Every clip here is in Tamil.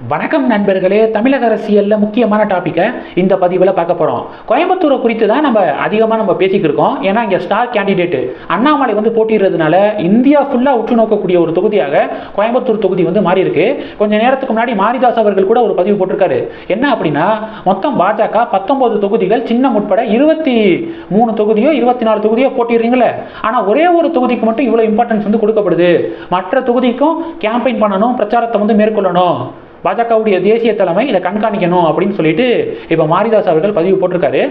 வணக்கம் நண்பர்களே தமிழக அரசியலில் முக்கியமான டாப்பிக்கை இந்த பதிவில் பார்க்க போகிறோம் கோயம்புத்தூரை குறித்து தான் நம்ம அதிகமாக நம்ம பேசிக்கிட்டு இருக்கோம். ஏன்னா இங்கே ஸ்டார் கேண்டிடேட்டு அண்ணாமலை வந்து போட்டிடுறதுனால இந்தியா ஃபுல்லாக உற்று நோக்கக்கூடிய ஒரு தொகுதியாக கோயம்புத்தூர் தொகுதி வந்து மாறி இருக்கு கொஞ்ச நேரத்துக்கு முன்னாடி மாரிதாஸ் அவர்கள் கூட ஒரு பதிவு போட்டிருக்காரு. என்ன அப்படின்னா மொத்தம் பாஜக பத்தொன்பது தொகுதிகள் சின்னம் உட்பட இருபத்தி மூணு தொகுதியோ இருபத்தி நாலு தொகுதியோ போட்டிடுறீங்களே ஆனால் ஒரே ஒரு தொகுதிக்கு மட்டும் இவ்வளோ இம்பார்ட்டன்ஸ் வந்து கொடுக்கப்படுது. மற்ற தொகுதிக்கும் கேம்பெயின் பண்ணணும் பிரச்சாரத்தை வந்து மேற்கொள்ளணும். பாஜகவுடைய தேசிய தலைமை இதை கண்காணிக்கணும் அப்படின்னு சொல்லிட்டு இப்போ மாரிதாஸ் அவர்கள் பதிவு போட்டிருக்காரு.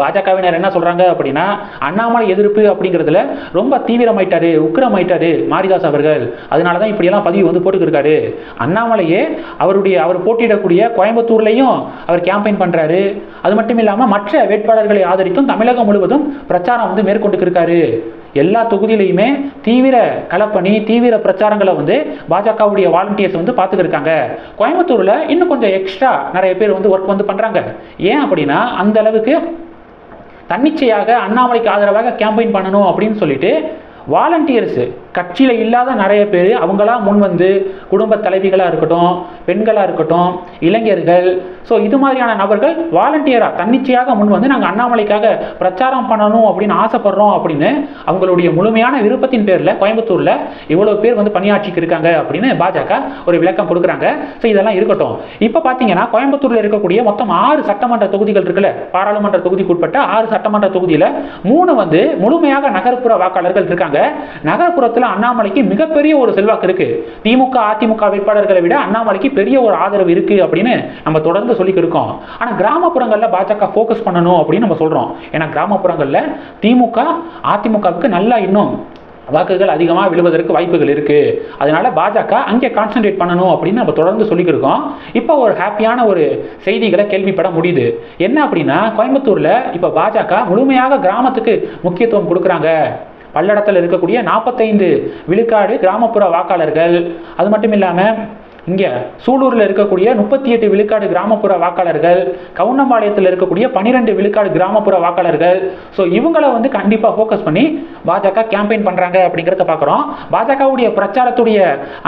பாஜகவினர் என்ன சொல்கிறாங்க அப்படின்னா அண்ணாமலை எதிர்ப்பு அப்படிங்கிறதுல ரொம்ப தீவிரமாயிட்டாரு உக்கிரமாயிட்டாரு மாரிதாஸ் அவர்கள். அதனால தான் இப்படியெல்லாம் பதிவு வந்து போட்டுக்கிருக்காரு. அண்ணாமலையே அவருடைய அவர் போட்டியிடக்கூடிய கோயம்புத்தூர்லையும் அவர் கேம்பெயின் பண்ணுறாரு அது மட்டும் இல்லாமல் மற்ற வேட்பாளர்களை ஆதரித்தும் தமிழகம் முழுவதும் பிரச்சாரம் வந்து மேற்கொண்டுக்கிருக்காரு. எல்லா தொகுதியிலையுமே தீவிர களப்பணி தீவிர பிரச்சாரங்களை வந்து பாஜகவுடைய வாலண்டியர்ஸ் வந்து பார்த்துக்கிட்டு இருக்காங்க கோயம்புத்தூரில் இன்னும் கொஞ்சம் எக்ஸ்ட்ரா நிறைய பேர் வந்து ஒர்க் வந்து பண்ணுறாங்க ஏன் அப்படின்னா அந்த அளவுக்கு தன்னிச்சையாக அண்ணாமலைக்கு ஆதரவாக கேம்பெயின் பண்ணணும் அப்படின்னு சொல்லிட்டு வாலண்டியர்ஸு கட்சியில் இல்லாத நிறைய பேர் அவங்களாம் முன் வந்து குடும்ப தலைவிகளாக இருக்கட்டும் பெண்களாக இருக்கட்டும் இளைஞர்கள். ஸோ இது மாதிரியான நபர்கள் வாலண்டியராக தன்னிச்சையாக முன் வந்து நாங்கள் அண்ணாமலைக்காக பிரச்சாரம் பண்ணணும் அப்படின்னு ஆசைப்படுறோம் அப்படின்னு அவங்களுடைய முழுமையான விருப்பத்தின் பேரில் கோயம்புத்தூரில் இவ்வளோ பேர் வந்து பணியாற்றிக்கு இருக்காங்க அப்படின்னு பாஜக ஒரு விளக்கம் கொடுக்குறாங்க. ஸோ இதெல்லாம் இருக்கட்டும். இப்போ பார்த்தீங்கன்னா கோயம்புத்தூரில் இருக்கக்கூடிய மொத்தம் ஆறு சட்டமன்ற தொகுதிகள் இருக்குல்ல பாராளுமன்ற தொகுதிக்கு உட்பட்ட ஆறு சட்டமன்ற தொகுதியில் மூணு வந்து முழுமையாக நகர்ப்புற வாக்காளர்கள் இருக்காங்க. நகர்ப்புறத்தில் அண்ணாமலைக்கு மிகப்பெரிய ஒரு செல்வாக்கு இருக்கு. திமுக அதிமுக வேட்பாளர்களை விட அண்ணாமலைக்கு பெரிய ஒரு ஆதரவு இருக்கு அப்படின்னு நம்ம தொடர்ந்து சொல்லிக்கிட்டு இருக்கோம் ஆனால் கிராமப்புறங்களில் பாஜக ஃபோக்கஸ் பண்ணணும் அப்படின்னு நம்ம சொல்றோம். ஏன்னா கிராமப்புறங்களில் திமுக அதிமுகவுக்கு நல்லா இன்னும் வாக்குகள் அதிகமாக விழுவதற்கு வாய்ப்புகள் இருக்கு. அதனால பாஜக அங்கே கான்சென்ட்ரேட் பண்ணணும் அப்படின்னு நம்ம தொடர்ந்து சொல்லிக்கிருக்கோம் இப்போ ஒரு ஹாப்பியான ஒரு செய்திகளை கேள்விப்பட முடியுது. என்ன அப்படின்னா கோயம்புத்தூர்ல இப்போ பாஜக முழுமையாக கிராமத்துக்கு முக்கியத்துவம் கொடுக்குறாங்க. பல்லடத்தில் இருக்கக்கூடிய நாற்பத்தைந்து விழுக்காடு கிராமப்புற வாக்காளர்கள். அது மட்டும் இல்லாமல் இங்கே சூலூரில் இருக்கக்கூடிய முப்பத்தி எட்டு விழுக்காடு கிராமப்புற வாக்காளர்கள் கவுண்டம்பாளையத்தில் இருக்கக்கூடிய பன்னிரெண்டு விழுக்காடு கிராமப்புற வாக்காளர்கள். ஸோ இவங்களை வந்து கண்டிப்பாக ஃபோக்கஸ் பண்ணி பாஜக கேம்பெயின் பண்ணுறாங்க அப்படிங்கிறத பார்க்குறோம் பாஜகவுடைய பிரச்சாரத்துடைய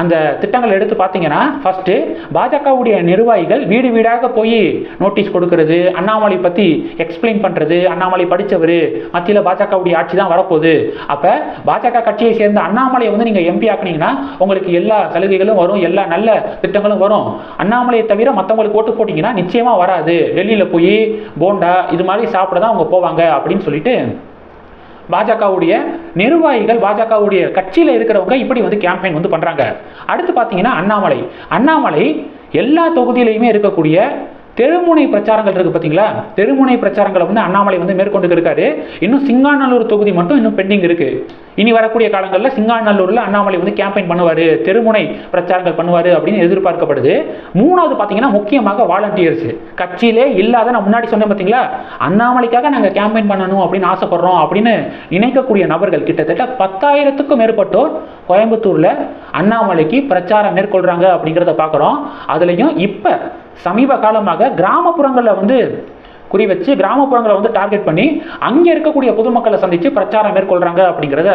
அந்த திட்டங்கள் எடுத்து பார்த்தீங்கன்னா ஃபஸ்ட்டு பாஜகவுடைய நிர்வாகிகள் வீடு வீடாக போய் நோட்டீஸ் கொடுக்கறது அண்ணாமலை பற்றி எக்ஸ்பிளைன் பண்ணுறது அண்ணாமலை படித்தவர் மத்தியில் பாஜகவுடைய ஆட்சி தான் வரப்போகுது. அப்போ பாஜக கட்சியை சேர்ந்த அண்ணாமலையை வந்து நீங்கள் எம்பி ஆக்குனீங்கன்னா உங்களுக்கு எல்லா சலுகைகளும் வரும் எல்லா நல்ல திட்டங்களும் வரும். அண்ணாமலையை தவிர மற்றவங்களுக்கு ஓட்டு போட்டிங்கன்னா நிச்சயமாக வராது. டெல்லியில் போய் போண்டா இது மாதிரி சாப்பிட தான் அவங்க போவாங்க அப்படின்னு சொல்லிட்டு பாஜகவுடைய நிர்வாகிகள் பாஜகவுடைய கட்சியில் இருக்கிறவங்க இப்படி வந்து கேம்பெயின் வந்து பண்ணுறாங்க அடுத்து பார்த்தீங்கன்னா அண்ணாமலை. அண்ணாமலை எல்லா தொகுதியிலையுமே இருக்கக்கூடிய தெருமுனை பிரச்சாரங்கள் இருக்குது பார்த்தீங்களா தெருமுனை பிரச்சாரங்களை வந்து அண்ணாமலை வந்து மேற்கொண்டு இருக்காரு. இன்னும் சிங்காநல்லூர் தொகுதி மட்டும் இன்னும் பெண்டிங் இருக்குது இனி வரக்கூடிய காலங்களில் சிங்காநல்லூரில் அண்ணாமலை வந்து கேம்பெயின் பண்ணுவார் தெருமுனை பிரச்சாரங்கள் பண்ணுவார் அப்படின்னு எதிர்பார்க்கப்படுது. மூணாவது பார்த்தீங்கன்னா முக்கியமாக வாலண்டியர்ஸ். கட்சியிலே இல்லாத நான் முன்னாடி சொன்னேன் பார்த்தீங்களா அண்ணாமலைக்காக நாங்கள் கேம்பெயின் பண்ணணும் அப்படின்னு ஆசைப்படுறோம் அப்படின்னு நினைக்கக்கூடிய நபர்கள் கிட்டத்தட்ட பத்தாயிரத்துக்கும் மேற்பட்டோர் கோயம்புத்தூரில் அண்ணாமலைக்கு பிரச்சாரம் மேற்கொள்கிறாங்க அப்படிங்கிறத பார்க்குறோம் அதுலேயும் இப்போ சமீப காலமாக கிராமப்புறங்களில் வந்து குறி வச்சு கிராமப்புறங்களை வந்து டார்கெட் பண்ணி அங்கே இருக்கக்கூடிய பொதுமக்களை சந்தித்து பிரச்சாரம் மேற்கொள்கிறாங்க அப்படிங்கிறத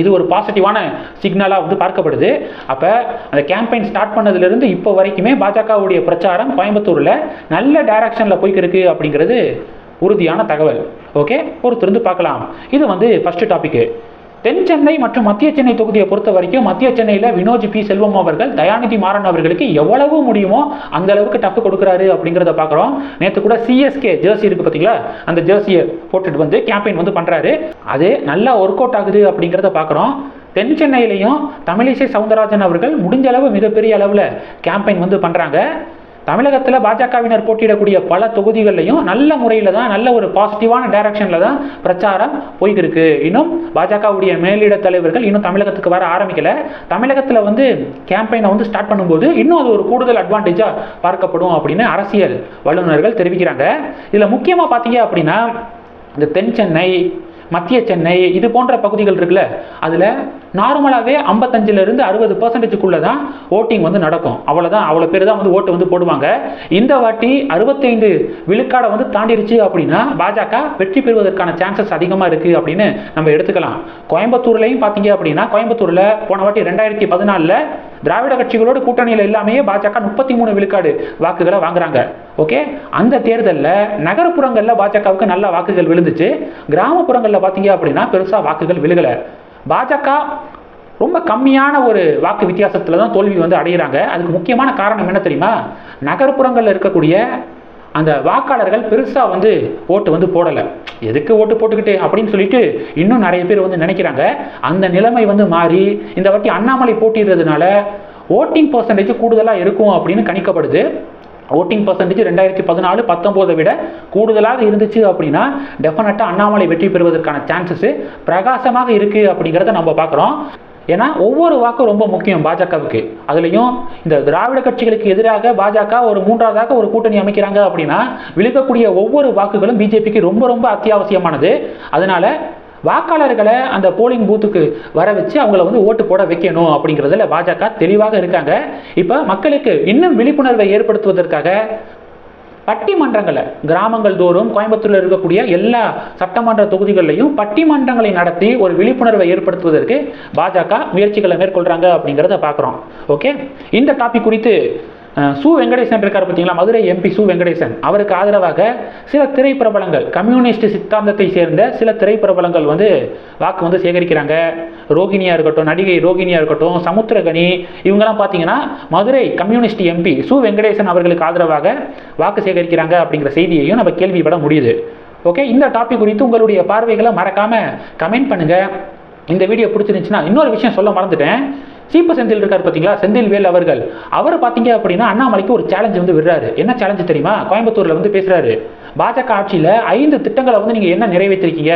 இது ஒரு பாசிட்டிவான சிக்னலாக வந்து பார்க்கப்படுது. அப்போ அந்த கேம்பெயின் ஸ்டார்ட் பண்ணதுலேருந்து இப்போ வரைக்குமே பாஜகவுடைய பிரச்சாரம் கோயம்புத்தூரில் நல்ல டைரக்ஷனில் போய்க்கிருக்கு அப்படிங்கிறது உறுதியான தகவல். ஓகே பொறுத்திருந்து பார்க்கலாம். இது வந்து ஃபஸ்ட்டு டாப்பிக்கு தென் சென்னை மற்றும் மத்திய சென்னை தொகுதியை பொறுத்த வரைக்கும் மத்திய சென்னையில் வினோஜ் பி. செல்வம் அவர்கள் தயாநிதி மாறன் அவர்களுக்கு எவ்வளவு முடியுமோ அந்த அளவுக்கு டப்பு கொடுக்குறாரு அப்படிங்கிறத பார்க்குறோம். நேற்று கூட சிஎஸ்கே ஜேர்சி இருக்கு பார்த்தீங்களா அந்த ஜெர்சியை போட்டுட்டு வந்து கேம்பெயின் வந்து பண்ணுறாரு அது நல்லா ஒர்க் அவுட் ஆகுது அப்படிங்கிறத பார்க்குறோம். தென் சென்னையிலையும் தமிழிசை சவுந்தரராஜன் அவர்கள் முடிஞ்ச அளவு மிகப்பெரிய அளவில் கேம்பெயின் வந்து பண்ணுறாங்க தமிழகத்தில் பாஜகவினர் போட்டியிடக்கூடிய பல தொகுதிகளிலையும் நல்ல முறையில் தான் நல்ல ஒரு பாசிட்டிவான டைரக்ஷனில் தான் பிரச்சாரம் போய்கிருக்கு இன்னும் பாஜகவுடைய மேலிட தலைவர்கள் இன்னும் தமிழகத்துக்கு வர ஆரம்பிக்கல. தமிழகத்தில் வந்து கேம்பெயினை வந்து ஸ்டார்ட் பண்ணும்போது இன்னும் அது ஒரு கூடுதல் அட்வான்டேஜாக பார்க்கப்படும் அப்படின்னு அரசியல் வல்லுநர்கள் தெரிவிக்கிறாங்க. இதில் முக்கியமாக பார்த்தீங்க அப்படின்னா இந்த தென் சென்னை மத்திய சென்னை இது போன்ற பகுதிகள் இருக்குல்ல அதில் நார்மலாகவே ஐம்பத்தஞ்சிலிருந்து அறுபது பர்சன்டேஜுக்குள்ளே தான் ஓட்டிங் வந்து நடக்கும். அவ்வளோதான் அவ்வளோ பேர் தான் வந்து ஓட்டு வந்து போடுவாங்க. இந்த வாட்டி அறுபத்தைந்து விழுக்காடை வந்து தாண்டிருச்சு அப்படின்னா பாஜக வெற்றி பெறுவதற்கான சான்சஸ் அதிகமாக இருக்குது அப்படின்னு நம்ம எடுத்துக்கலாம். கோயம்புத்தூர்லையும் பார்த்தீங்க அப்படின்னா கோயம்புத்தூரில் போன வாட்டி ரெண்டாயிரத்தி பதினாலில் திராவிட கட்சிகளோட கூட்டணியில் எல்லாமே பாஜக முப்பத்தி மூணு விழுக்காடு வாக்குகளை வாங்குறாங்க. ஓகே அந்த தேர்தலில் நகர்ப்புறங்களில் பாஜகவுக்கு நல்ல வாக்குகள் விழுந்துச்சு. கிராமப்புறங்களில் பார்த்தீங்க அப்படின்னா பெருசாக வாக்குகள் விழுகலை. பாஜக ரொம்ப கம்மியான ஒரு வாக்கு வித்தியாசத்தில் தான் தோல்வி வந்து அடைகிறாங்க அதுக்கு முக்கியமான காரணம் என்ன தெரியுமா? நகர்ப்புறங்களில் இருக்கக்கூடிய அந்த வாக்காளர்கள் பெருசாக வந்து ஓட்டு வந்து போடலை. எதுக்கு ஓட்டு போட்டுக்கிட்டு அப்படின்னு சொல்லிட்டு இன்னும் நிறைய பேர் வந்து நினைக்கிறாங்க. அந்த நிலைமை வந்து மாறி இந்த வாட்டி அண்ணாமலை போட்டிடுறதுனால ஓட்டிங் பர்சன்டேஜ் கூடுதலாக இருக்கும் அப்படின்னு கணிக்கப்படுது. ஓட்டிங் பர்சன்டேஜ் ரெண்டாயிரத்தி பதினாலு பத்தொம்போதை விட கூடுதலாக இருந்துச்சு அப்படின்னா டெஃபினட்டாக அண்ணாமலை வெற்றி பெறுவதற்கான சான்சஸ் பிரகாசமாக இருக்குது அப்படிங்கிறத நம்ம பார்க்குறோம். ஏன்னா ஒவ்வொரு வாக்கும் ரொம்ப முக்கியம் பாஜகவுக்கு. அதுலேயும் இந்த திராவிட கட்சிகளுக்கு எதிராக பாஜக ஒரு மூன்றாவதாக ஒரு கூட்டணி அமைக்கிறாங்க அப்படின்னா விழுக்கக்கூடிய ஒவ்வொரு வாக்குகளும் பிஜேபிக்கு ரொம்ப ரொம்ப அத்தியாவசியமானது. அதனால வாக்காளர்களை அந்த போலிங் பூத்துக்கு வர வச்சு அவங்கள வந்து ஓட்டு போட வைக்கணும் அப்படிங்கிறதுல பாஜக தெளிவாக இருக்காங்க. இப்போ மக்களுக்கு இன்னும் விழிப்புணர்வை ஏற்படுத்துவதற்காக பட்டிமன்றங்களை கிராமங்கள் தோறும் கோயம்புத்தூரில் இருக்கக்கூடிய எல்லா சட்டமன்ற தொகுதிகளிலையும் பட்டிமன்றங்களை நடத்தி ஒரு விழிப்புணர்வை ஏற்படுத்துவதற்கு பாஜக முயற்சிகளை மேற்கொள்கிறாங்க அப்படிங்கிறத பார்க்குறோம் ஓகே இந்த டாபிக் குறித்து சு வெங்கடேசன் இருக்கார் பார்த்தீங்களா மதுரை எம்பி சு வெங்கடேசன். அவருக்கு ஆதரவாக சில திரைப்பிரபலங்கள் கம்யூனிஸ்ட் சித்தாந்தத்தை சேர்ந்த சில திரைப்பிரபலங்கள் வந்து வாக்கு வந்து சேகரிக்கிறாங்க. ரோகிணியா இருக்கட்டும் நடிகை ரோகிணியா இருக்கட்டும் சமுத்திரகனி இவங்கெல்லாம் பார்த்தீங்கன்னா மதுரை கம்யூனிஸ்ட் எம்பி சு வெங்கடேசன் அவர்களுக்கு ஆதரவாக வாக்கு சேகரிக்கிறாங்க அப்படிங்கிற செய்தியையும் நம்ம கேள்விப்பட முடியுது. ஓகே இந்த டாபிக் குறித்து உங்களுடைய பார்வைகளை மறக்காம கமெண்ட் பண்ணுங்க. இந்த வீடியோ பிடிச்சிருந்துச்சுன்னா இன்னொரு விஷயம் சொல்ல மறந்துட்டேன். சீப்பு செந்தில் இருக்கார் பார்த்தீங்களா செந்தில் வேல் அவர்கள். அவர் பார்த்தீங்க அப்படின்னா அண்ணாமலைக்கு ஒரு சேலஞ்சு வந்து விடுறாரு. என்ன சேலஞ்சு தெரியுமா? கோயம்புத்தூரில் வந்து பேசுகிறாரு பாஜக ஆட்சியில் ஐந்து திட்டங்களை வந்து நீங்கள் என்ன நிறைவேற்றிருக்கீங்க?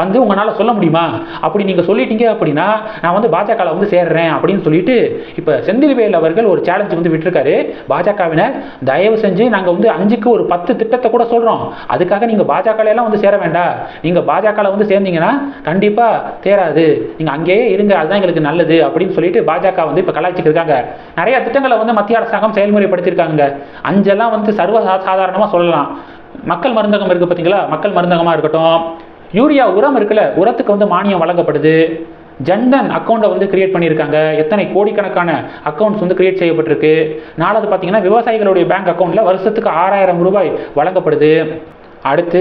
வந்து உங்களால் சொல்ல முடியுமா? அப்படி நீங்கள் சொல்லிட்டீங்க அப்படின்னா நான் வந்து பாஜகவில் வந்து சேர்றேன் அப்படின்னு சொல்லிட்டு இப்போ செந்தில்வேல் அவர்கள் ஒரு சேலஞ்சு வந்து விட்டுருக்காரு. பாஜகவினர் தயவு செஞ்சு நாங்கள் வந்து அஞ்சுக்கு ஒரு பத்து திட்டத்தை கூட சொல்கிறோம் அதுக்காக நீங்கள் பாஜகல வந்து சேர வேண்டாம். நீங்கள் பாஜகவில் வந்து சேர்ந்தீங்கன்னா கண்டிப்பாக தேராது. நீங்கள் அங்கேயே இருங்க அதுதான் எங்களுக்கு நல்லது அப்படின்னு சொல்லிட்டு பாஜக வந்து இப்போ கலாய்ச்சிட்டு இருக்காங்க. நிறைய திட்டங்களை வந்து மத்திய அரசாங்கம் செயல்முறைப்படுத்தியிருக்காங்க. அஞ்செல்லாம் வந்து சர்வ சாதாரணமாக சொல்லலாம். மக்கள் மருந்தகம் இருக்குது பார்த்தீங்களா மக்கள் மருந்தகமாக இருக்கட்டும். யூரியா உரம் இருக்குல்ல உரத்துக்கு வந்து மானியம் வழங்கப்படுது. ஜன்தன் அக்கௌண்ட்டை வந்து கிரியேட் பண்ணியிருக்காங்க. எத்தனை கோடிக்கணக்கான அக்கௌண்ட்ஸ் வந்து கிரியேட் செய்யப்பட்டிருக்கு. நாலாவது பார்த்தீங்கன்னா விவசாயிகளுடைய பேங்க் அக்கௌண்ட்டில் வருஷத்துக்கு ஆறாயிரம் ரூபாய் வழங்கப்படுது. அடுத்து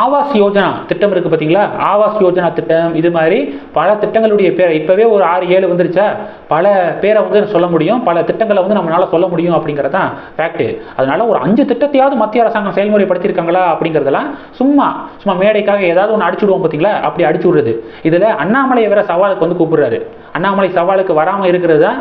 ஆவாஸ் யோஜனா திட்டம் இருக்குது பார்த்தீங்களா ஆவாஸ் யோஜனா திட்டம் இது மாதிரி பல திட்டங்களுடைய பேரை இப்போவே ஒரு ஆறு ஏழு வந்துருச்சா? பல பேரை வந்து சொல்ல முடியும். பல திட்டங்களை வந்து நம்மளால சொல்ல முடியும் அப்படிங்கிறது தான் ஃபேக்ட்டு அதனால ஒரு அஞ்சு திட்டத்தையாவது மத்திய அரசாங்கம் செயல்முறைப்படுத்தியிருக்காங்களா அப்படிங்கிறதெல்லாம் சும்மா சும்மா மேடைக்காக ஏதாவது ஒன்று அடிச்சுடுவோம் பார்த்தீங்களா அப்படி அடிச்சு விடுறது இதில் அண்ணாமலையை வேற சவாலுக்கு வந்து கூப்பிடுறாரு. அண்ணாமலை சவாலுக்கு வராமல் இருக்கிறது தான்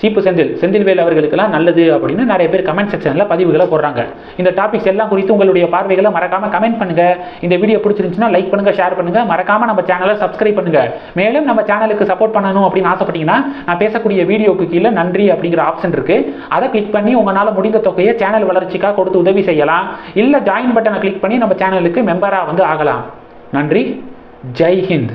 சீப்பு செந்தில். செந்தில்வேல் அவர்களுக்கெல்லாம் நல்லது அப்படின்னு நிறைய பேர் கமெண்ட் செக்ஷனில் பதிவுகளை போடுறாங்க. இந்த டாபிக்ஸ் எல்லாம் குறித்து உங்களுடைய பார்வைகளை மறக்காமல் கமெண்ட் பண்ணுங்கள் இந்த வீடியோ பிடிச்சிருந்துச்சுன்னா லைக் பண்ணுங்கள் ஷேர் பண்ணுங்கள் மறக்காமல் நம்ம சேனலை சப்ஸ்கிரைப் பண்ணுங்கள் மேலும் நம்ம சேனலுக்கு சப்போர்ட் பண்ணணும் அப்படின்னு ஆசைப்பட்டீங்கன்னா நான் பேசக்கூடிய வீடியோக்கு கீழே நன்றி அப்படிங்கிற ஆப்ஷன் இருக்குது அதை கிளிக் பண்ணி உங்களால் முடிந்த தொகையை சேனல் வளர்ச்சிக்காக கொடுத்து உதவி செய்யலாம். இல்லை ஜாயின் பட்டனை கிளிக் பண்ணி நம்ம சேனலுக்கு மெம்பராக வந்து ஆகலாம். நன்றி. ஜெய் ஹிந்த்.